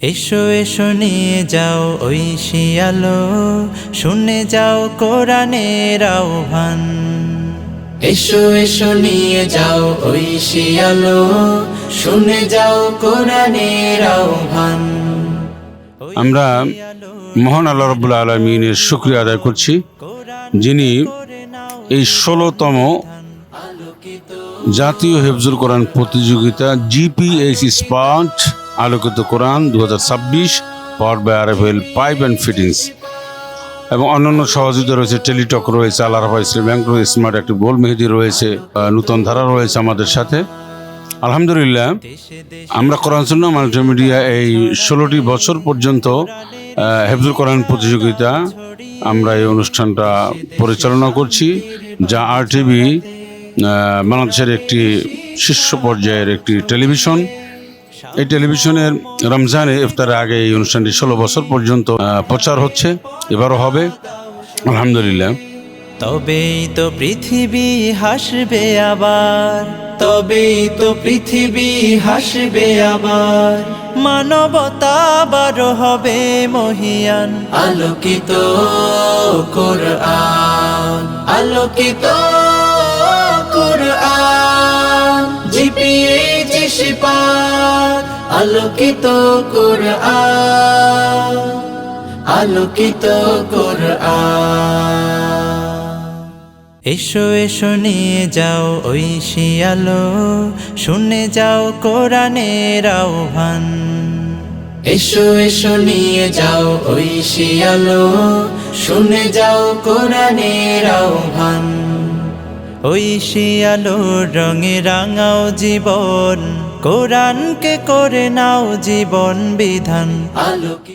এসো এসো নিয়ে যাও ওই শিয়ালো। শুনে যাও কোরআনের আহ্বান। এসো এসো নিয়ে যাও ওই শিয়ালো। শুনে যাও কোরআনের আহ্বান। আমরা মহান আল্লাহ রবুল্লা আলমিনের শুক্রিয়া আদায় করছি যিনি এই ষোলোতম জাতীয় হেফজুল কোরআন প্রতিযোগিতা জিপিএইচ স্পার্ট আলোকিত কোরআন দু হাজার ছাব্বিশ power by RFL pipe and fittings এবং অন্যান্য সহযোগিতা রয়েছে টেলিটক রয়েছে আল্লাহবা ইসলাম ব্যাংক রয়েছে স্মার্ট একটি গোল মেহেদি রয়েছে নূতন ধারা রয়েছে আমাদের সাথে। আলহামদুলিল্লাহ, আমরা কোরআন সুন্নাহ মাল্টিমিডিয়া এই ষোলোটি বছর পর্যন্ত হেফজুল কোরআন প্রতিযোগিতা, আমরা এই অনুষ্ঠানটা পরিচালনা করছি, যা আর টিভি বাংলাদেশের একটি শীর্ষ পর্যায়ের একটি টেলিভিশন। এই টেলিভিশনের রমজানে ইফতারের আগে এই অনুষ্ঠানটি ষোলো বছর পর্যন্ত প্রচার হচ্ছে এবারও হবে। আলহামদুলিল্লাহ। তবেই তো পৃথিবী হাসবে আবার তবেই তো পৃথিবী হাসবে আবার। মানবতা আবার হবে মহিয়ান। আলোকিত কোরআন আলোকিত আলোকিত কোরআন আলোকিত কোরআন। এসো এসো, নিয়ে যাও ওই শিয়ালো, শুনে যাও কোরআনের আহ্বান। এসো এসো, নিয়ে যাও ওই শিয়ালো, শুনে যাও কোরআনের আহ্বান। ওই শিয়ালো রঙে রাঙাও জীবন। কোরআনকে করে নাও জীবন বিধান। আলোকে